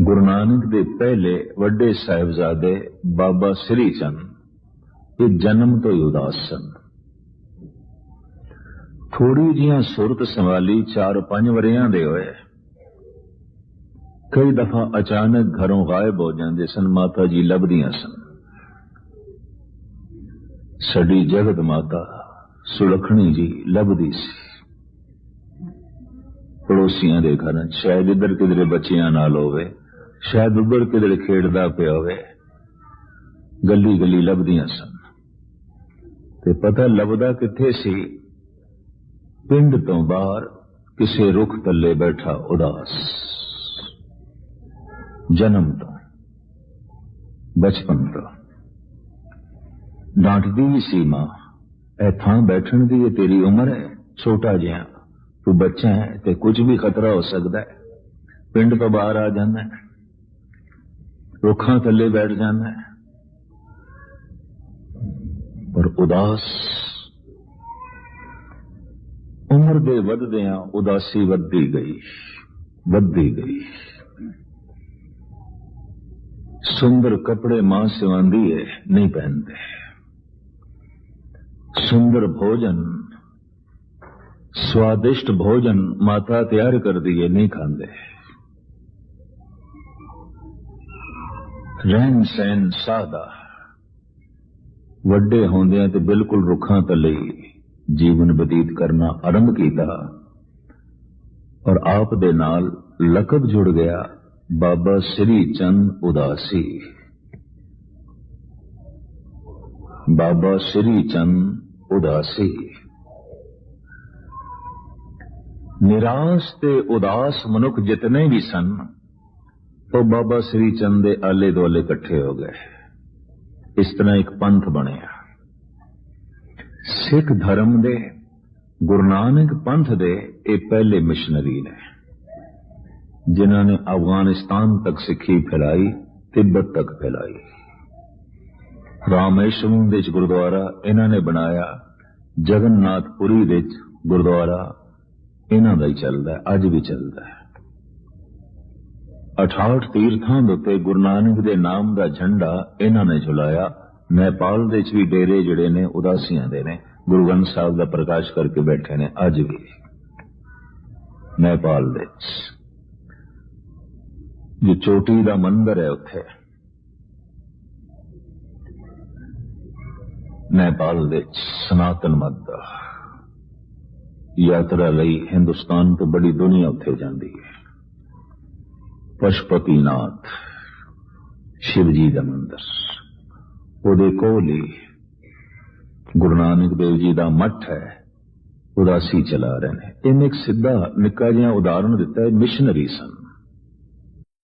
ਗੁਰੂ ਨਾਨਕ ਦੇ ਪਹਿਲੇ ਵੱਡੇ ਸਾਹਿਬਜ਼ਾਦੇ ਬਾਬਾ ਸ੍ਰੀ ਚੰਦ ਇਹ ਜਨਮ ਤੋਂ ਹੀ ਉਦਾਸ ਸਨ। ਥੋੜੀ ਜੀਆਂ ਸੁਰਤ ਸੰਭਾਲੀ 4-5 ਵਰਿਆਂ ਦੇ ਹੋਏ। ਕਈ ਦਫਾ ਅਚਾਨਕ ਘਰੋਂ ਗਾਇਬ ਹੋ ਜਾਂਦੇ ਸਨ, ਮਾਤਾ ਜੀ ਲੱਭਦੀਆਂ ਸਨ। ਸਾਡੀ ਜਗਤ ਮਾਤਾ ਸੁਲਖਣੀ ਜੀ ਲੱਭਦੀ ਸੀ। ਪੜੋਸੀਆਂ ਦੇ ਘਰਾਂ, ਸ਼ਾਇਦ ਇਧਰ ਕਿਧਰੇ ਬੱਚਿਆਂ ਨਾਲ ਹੋਵੇ। ਸ਼ਾਇਦ ਉੱਧਰ ਕਿਧਰੇ ਖੇਡਦਾ ਪਿਆ ਹੋਵੇ। ਗੱਲੀ ਗੱਲੀ ਲੱਭਦੀਆਂ ਸਨ। ਤੇ ਪਤਾ ਲੱਭਦਾ ਕਿੱਥੇ ਸੀ? ਪਿੰਡ ਤੋਂ ਬਾਹਰ ਕਿਸੇ ਰੁੱਖ ਥੱਲੇ ਬੈਠਾ ਉਦਾਸ। ਜਨਮ ਤੋਂ, ਬਚਪਨ ਤੋਂ। ਡਾਂਟਦੀ ਵੀ ਸੀ ਮਾਂ, ਇਹ ਥਾਂ ਬੈਠਣ ਦੀ ਇਹ ਤੇਰੀ ਉਮਰ ਹੈ, ਛੋਟਾ ਜਿਹਾ। ਤੂੰ ਬੱਚਾ ਹੈ ਤੇ ਕੁਝ ਵੀ ਖਤਰਾ ਹੋ ਸਕਦਾ ਹੈ। ਪਿੰਡ ਤੋਂ ਬਾਹਰ ਆ ਜਾਂਦਾ ਹੈ। ਰੁੱਖਾਂ ਥੱਲੇ ਬੈਠ ਜਾਂਦਾ ਹੈ ਪਰ ਉਦਾਸ ਉਮਰ ਦੇ ਵੱਧਦਿਆਂ ਉਦਾਸੀ ਵੱਧਦੀ ਗਈ ਵੱਧਦੀ ਗਈ ਸੁੰਦਰ ਕੱਪੜੇ ਮਾਂ ਸਿਵਾਂਦੀ ਹੈ ਨਹੀਂ ਪਹਿਨਦੇ ਸੁੰਦਰ ਭੋਜਨ ਸਵਾਦਿਸ਼ਟ ਭੋਜਨ ਮਾਤਾ ਤਿਆਰ ਕਰਦੀ ਹੈ ਨਹੀਂ ਖਾਂਦੇ ਰਹਿਣ ਸਹਿਣ ਸਾਦਾ। ਵੱਡੇ ਹੁੰਦਿਆਂ ਤੇ ਬਿਲਕੁਲ ਰੁੱਖਾਂ ਥੱਲੇ ਜੀਵਨ ਬਤੀਤ ਕਰਨਾ ਆਰੰਭ ਕੀਤਾ। ਔਰ ਆਪ ਦੇ ਨਾਲ ਲਕਬ ਜੁੜ ਗਿਆ ਬਾਬਾ ਸ੍ਰੀ ਚੰਦ ਉਦਾਸੀ। ਬਾਬਾ ਸ੍ਰੀ ਚੰਦ ਉਦਾਸੀ। ਨਿਰਾਸ਼ ਤੇ ਉਦਾਸ ਮਨੁੱਖ ਜਿਤਨੇ ਵੀ ਸਨ ਉਹ ਬਾਬਾ ਸ੍ਰੀ ਚੰਦ ਦੇ ਆਲੇ ਦੁਆਲੇ ਇਕੱਠੇ ਹੋ ਗਏ। ਇਸ ਤਰ੍ਹਾਂ ਇੱਕ ਪੰਥ ਬਣਿਆ। ਸਿੱਖ ਧਰਮ ਦੇ, ਗੁਰੂ ਨਾਨਕ ਪੰਥ ਦੇ ਇਹ ਪਹਿਲੇ ਮਿਸ਼ਨਰੀ ਨੇ। ਜਿਨ੍ਹਾਂ ਨੇ ਅਫਗਾਨਿਸਤਾਨ ਤੱਕ ਸਿੱਖੀ ਫੈਲਾਈ ਤਿੱਬਤ ਤੱਕ ਫੈਲਾਈ। ਰਾਮੇਸ਼ਵਰਮ ਵਿੱਚ ਗੁਰਦੁਆਰਾ ਇਹਨਾਂ ਨੇ ਬਣਾਇਆ। ਜਗਨਨਾਥਪੁਰੀ ਵਿੱਚ ਗੁਰਦੁਆਰਾ ਇਹਨਾਂ ਦਾ ਹੀ ਚੱਲਦਾ ਅੱਜ ਵੀ ਚੱਲਦਾ ਹੈ। 68 ਤੀਰਥਾਂ ਦੇ ਉੱਤੇ ਗੁਰੂ ਨਾਨਕ ਦੇ ਨਾਮ ਦਾ ਝੰਡਾ ਇਹਨਾਂ ਨੇ ਝੁਲਾਇਆ। ਨੇਪਾਲ ਦੇ ਵਿੱਚ ਵੀ ਡੇਰੇ ਜਿਹੜੇ ਨੇ, ਉਦਾਸੀਆਂ ਦੇ ਨੇ। ਗੁਰੂ ਗ੍ਰੰਥ ਸਾਹਿਬ ਦਾ ਪ੍ਰਕਾਸ਼ ਕਰਕੇ ਬੈਠੇ ਨੇ ਅੱਜ ਵੀ। ਨੇਪਾਲ ਦੇ ਜੋ ਚੋਟੀ ਦਾ ਮੰਦਰ ਹੈ ਉੱਥੇ। ਨੇਪਾਲ ਦੇ ਸਨਾਤਨ ਮਤ ਦਾ ਯਾਤਰਾ ਲਈ ਹਿੰਦੁਸਤਾਨ ਤੋਂ ਬੜੀ ਦੁਨੀਆ ਉੱਥੇ ਜਾਂਦੀ ਹੈ। ਪਸ਼ਪਤੀਨਾਥ ਸ਼ਿਵ ਜੀ ਦਾ ਮੰਦਰ ਉਹਦੇ ਕੋਲ ਹੀ ਗੁਰੂ ਨਾਨਕ ਦੇਵ ਜੀ ਦਾ ਮੱਠ ਹੈ ਉਦਾਸੀ ਚਲਾ ਰਹੇ ਨੇ ਇਹਨੇ ਇੱਕ ਸਿੱਧਾ ਨਿੱਕਾ ਜਿਹਾ ਉਦਾਹਰਣ ਦਿੱਤਾ ਹੈ ਮਿਸ਼ਨਰੀ ਸਨ